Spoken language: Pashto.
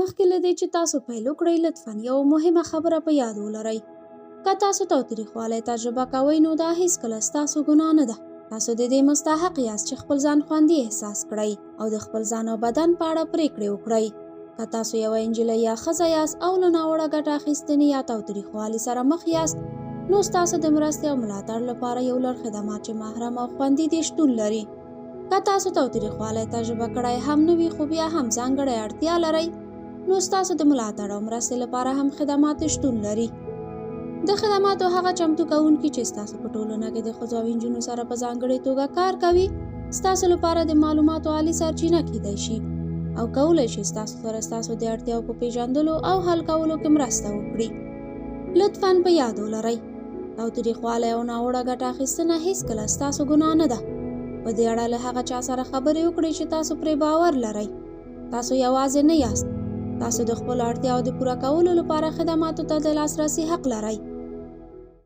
مخکې له دې چې تاسو پیل وکړئ لطفا یو مهمه خبره په یاد ولرئ که تاسو تاوتریخوالی تجربه کوئ نو دا هیڅکله ستاسو ګناه نه ده. تاسو د دې مستحق یاست چې خپل ځان خوندي احساس کړئ او د خپل ځان او بدن په اړه پریکړې وکړئ. که تاسو یوه نجلۍ یا ښځه یاست او له ناوړه ګټه اخیستنې یا تاوتریخوالي سره مخ یاست نو ستاسو د مرستې او ملاتړ لپاره یو لړ خدمات چې محرم او خوندي دي شتون لري. که تاسو تاوتریخوالی تجربه کړی هم نه وي خو بیا هم ځانګړې اړتیا لرئ نو ستاسو د ملاتړ او مرستې لپاره هم خدمات شتون لري د خدماتو هغه چمتو کوونکي چې ستاسو په ټولنه کې د ښځو او نجونو سره په ځانګړې توګه کار کوي ستاسو لپاره د معلوماتو عالی سرچینه کیدای شي. او کولی شي ستاسو سره ستاسو د اړتیاو په پیژندلو او حل کولو کې مرسته وکړي. لطفا په یاد ولرئ تاوتریخوالی او ناوړه ګټه اخیستنه هیڅکله ستاسو ګناه نه ده. په دې اړه له هغه چا سره خبرې وکړئ چې تاسو پرې باور لرئ تاسو یوازې نه یاست تاسو د خپل اړتیاو د پوره کولو لپاره خدماتو ته د لاسرسي حق لرئ